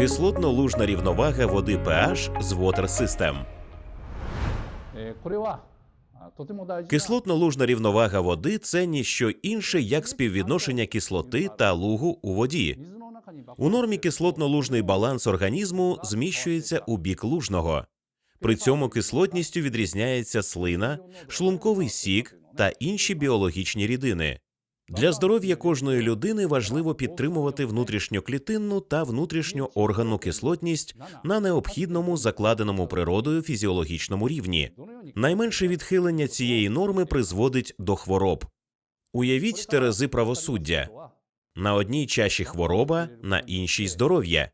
кислотно-лужна рівновага води pH з Water System. Кислотно-лужна рівновага води це ніщо інше як співвідношення кислоти та лугу у воді. У нормі кислотно-лужний баланс організму зміщується у бік лужного. При цьому кислотністю відрізняється слина, шлунковий сік та інші біологічні рідини. Для здоров'я кожної людини важливо підтримувати внутрішньоклітинну та внутрішню органну кислотність на необхідному закладеному природою фізіологічному рівні. Найменше відхилення цієї норми призводить до хвороб. Уявіть терези правосуддя на одній чаші хвороба, на іншій здоров'я.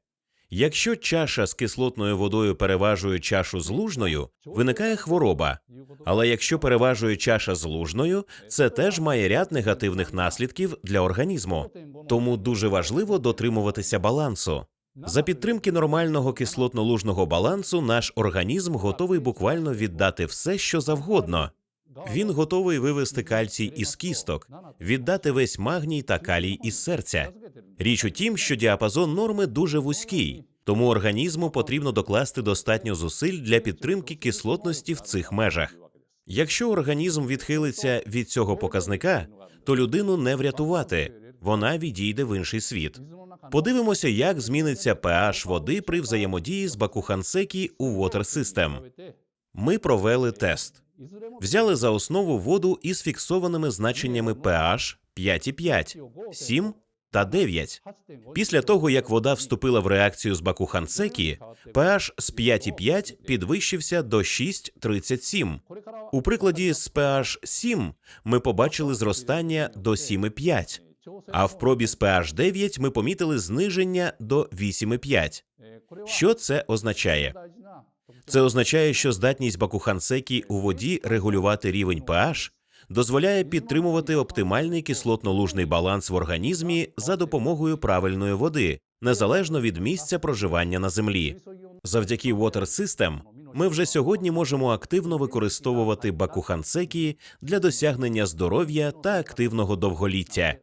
Якщо чаша з кислотною водою переважує чашу з лужною, виникає хвороба. Але якщо переважує чаша з лужною, це теж має ряд негативних наслідків для організму. Тому дуже важливо дотримуватися балансу. За підтримки нормального кислотно-лужного балансу наш організм готовий буквально віддати все, що завгодно. Він готовий вивести кальцій із кісток, віддати весь магній та калій із серця. Річ у тім, що діапазон норми дуже вузький, тому організму потрібно докласти достатньо зусиль для підтримки кислотності в цих межах. Якщо організм відхилиться від цього показника, то людину не врятувати, вона відійде в інший світ. Подивимося, як зміниться pH води при взаємодії з Бакухансекі у Water System. Ми провели тест. Взяли за основу воду із фіксованими значеннями pH 5,5, 7 та 9. Після того, як вода вступила в реакцію з Бакухансекі, pH з 5,5 підвищився до 6,37. У прикладі з pH 7 ми побачили зростання до 7,5, а в пробі з pH 9 ми помітили зниження до 8,5. Що це означає? Це означає, що здатність Бакухансекі у воді регулювати рівень pH дозволяє підтримувати оптимальний кислотно-лужний баланс в організмі за допомогою правильної води, незалежно від місця проживання на землі. Завдяки Water System ми вже сьогодні можемо активно використовувати Бакухансекі для досягнення здоров'я та активного довголіття.